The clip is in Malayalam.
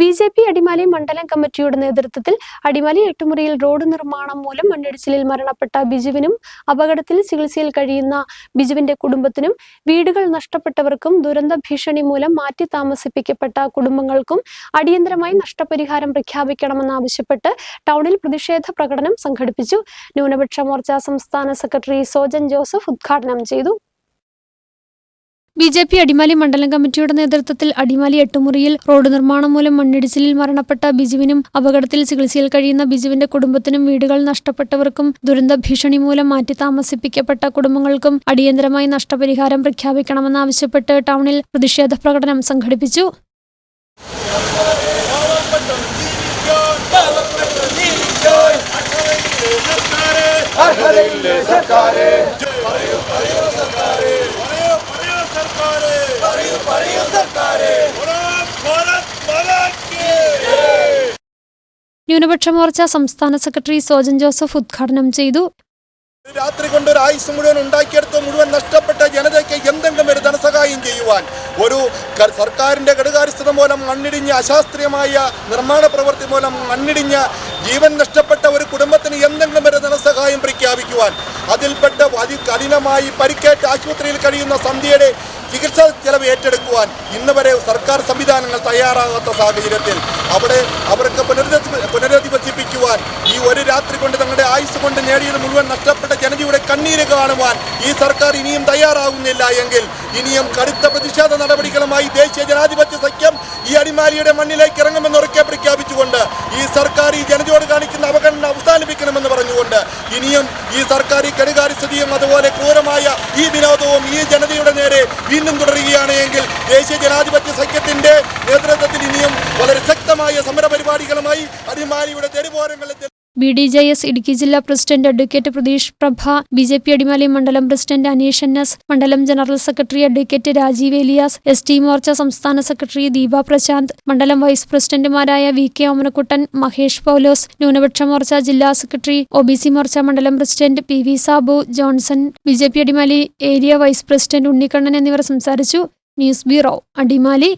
ബി ജെ പി അടിമാലി മണ്ഡലം കമ്മിറ്റിയുടെ നേതൃത്വത്തിൽ അടിമാലി എട്ടുമുറിയിൽ റോഡ് നിർമ്മാണം മൂലം മണ്ണിടിച്ചിലിൽ മരണപ്പെട്ട ബിജുവിനും അപകടത്തിൽ ചികിത്സയിൽ കഴിയുന്ന ബിജുവിന്റെ കുടുംബത്തിനും വീടുകൾ നഷ്ടപ്പെട്ടവർക്കും ദുരന്ത ഭീഷണി മൂലം മാറ്റി താമസിപ്പിക്കപ്പെട്ട കുടുംബങ്ങൾക്കും അടിയന്തരമായി നഷ്ടപരിഹാരം പ്രഖ്യാപിക്കണമെന്നാവശ്യപ്പെട്ട് ടൗണിൽ പ്രതിഷേധ പ്രകടനം സംഘടിപ്പിച്ചു. ന്യൂനപക്ഷ മോർച്ച സംസ്ഥാന സെക്രട്ടറി സോജൻ ജോസഫ് ഉദ്ഘാടനം ചെയ്തു. ബി ജെ പി അടിമാലി മണ്ഡലം കമ്മിറ്റിയുടെ നേതൃത്വത്തിൽ അടിമാലി എട്ടുമുറിയിൽ റോഡ് നിർമ്മാണം മൂലം മണ്ണിടിച്ചിലിൽ മരണപ്പെട്ട ബിജുവിനും അപകടത്തിൽ ചികിത്സയിൽ കഴിയുന്ന ബിജുവിന്റെ കുടുംബത്തിനും വീടുകൾ നഷ്ടപ്പെട്ടവർക്കും ദുരന്ത ഭീഷണി മൂലം മാറ്റി താമസിപ്പിക്കപ്പെട്ട കുടുംബങ്ങൾക്കും അടിയന്തരമായി നഷ്ടപരിഹാരം പ്രഖ്യാപിക്കണമെന്നാവശ്യപ്പെട്ട് ടൗണിൽ പ്രതിഷേധ പ്രകടനം സംഘടിപ്പിച്ചു ന്യൂനപക്ഷ മോർച്ച സംസ്ഥാന സെക്രട്ടറി സോജൻ ജോസഫ് ഉദ്ഘാടനം ചെയ്തു. രാത്രി കൊണ്ട് ഒരു ആയുസ് മുഴുവൻ ഉണ്ടാക്കിയെടുത്ത് മുഴുവൻ നഷ്ടപ്പെട്ട ജനതയ്ക്ക് എന്തെങ്കിലും ഒരു ധനസഹായം ചെയ്യുവാൻ ഒരു സർക്കാരിന്റെ കെടുകാര്യസ്ഥത മൂലം മണ്ണിടിഞ്ഞ അശാസ്ത്രീയമായ നിർമ്മാണ പ്രവൃത്തി മൂലം മണ്ണിടിഞ്ഞ ജീവൻ നഷ്ടപ്പെട്ട ഒരു കുടുംബത്തിന് എന്തെങ്കിലും ഒരു ധനസഹായം പ്രഖ്യാപിക്കുവാൻ അതിൽപ്പെട്ട അതികഠിനമായി പരിക്കേറ്റ് ആശുപത്രിയിൽ കഴിയുന്ന സന്ധ്യയുടെ ചികിത്സാ ചെലവ് ഏറ്റെടുക്കുവാൻ ഇന്ന് വരെ സർക്കാർ സംവിധാനങ്ങൾ തയ്യാറാകാത്ത സാഹചര്യത്തിൽ അവിടെ അവർക്ക് പുനരധി പുനരധിവസിപ്പിക്കുവാൻ ഈ ഒരു രാത്രി കൊണ്ട് തങ്ങളുടെ ആയുസ് കൊണ്ട് നേടിയത് മുഴുവൻ നഷ്ടപ്പെട്ട ജനതയുടെ കണ്ണീര് കാണുവാൻ ഈ സർക്കാർ ഇനിയും തയ്യാറാകുന്നില്ല എങ്കിൽ ഇനിയും കടുത്ത പ്രതിഷേധ നടപടികളുമായി ദേശീയ ജനാധിപത്യ സഖ്യം ഈ അടിമാലിയുടെ മണ്ണിലേക്ക് ഇറങ്ങുമെന്ന് ഉറക്കെ പ്രഖ്യാപിച്ചുകൊണ്ട് ഈ സർക്കാർ ഈ ജനതയോട് കാണിക്കുന്ന അവഗണന അവസാനിപ്പിക്കണമെന്ന് പറഞ്ഞുകൊണ്ട് ഇനിയും ഈ സർക്കാർ ഈ കെടുകാരിസ്ഥിതിയും അതുപോലെ ക്രൂരമായ ഈ വിനോദവും ഈ ജനതയുടെ നേരെ വീണ്ടും തുടരുകയാണ് എങ്കിൽ ദേശീയ ജനാധിപത്യ സഖ്യത്തിന്റെ നേതൃത്വത്തിൽ ഇനിയും വളരെ ശക്തമായ സമരപരിപാടികളുമായി അടിമാലിയുടെ തെരുവോരങ്ങളിൽ B D J S Idukki ജില്ലാ president advocate Pratheesh Prabha B J P Adimali മണ്ഡലം പ്രസിഡന്റ് അനീഷ് എൻ എസ് മണ്ഡലം general secretary advocate Rajeev Eliyas S T Morcha സംസ്ഥാന സെക്രട്ടറി ദീപ പ്രശാന്ത് മണ്ഡലം വൈസ് പ്രസിഡന്റുമാരായ വി കെ ഓമനക്കുട്ടൻ മഹേഷ് പൗലോസ് ന്യൂനപക്ഷ മോർച്ച ജില്ലാ secretary O B C Morcha മണ്ഡലം president P V Sabu Johnson B J P Adimali area vice president Unnikannan എന്നിവർ സംസാരിച്ചു. News bureau Adimali.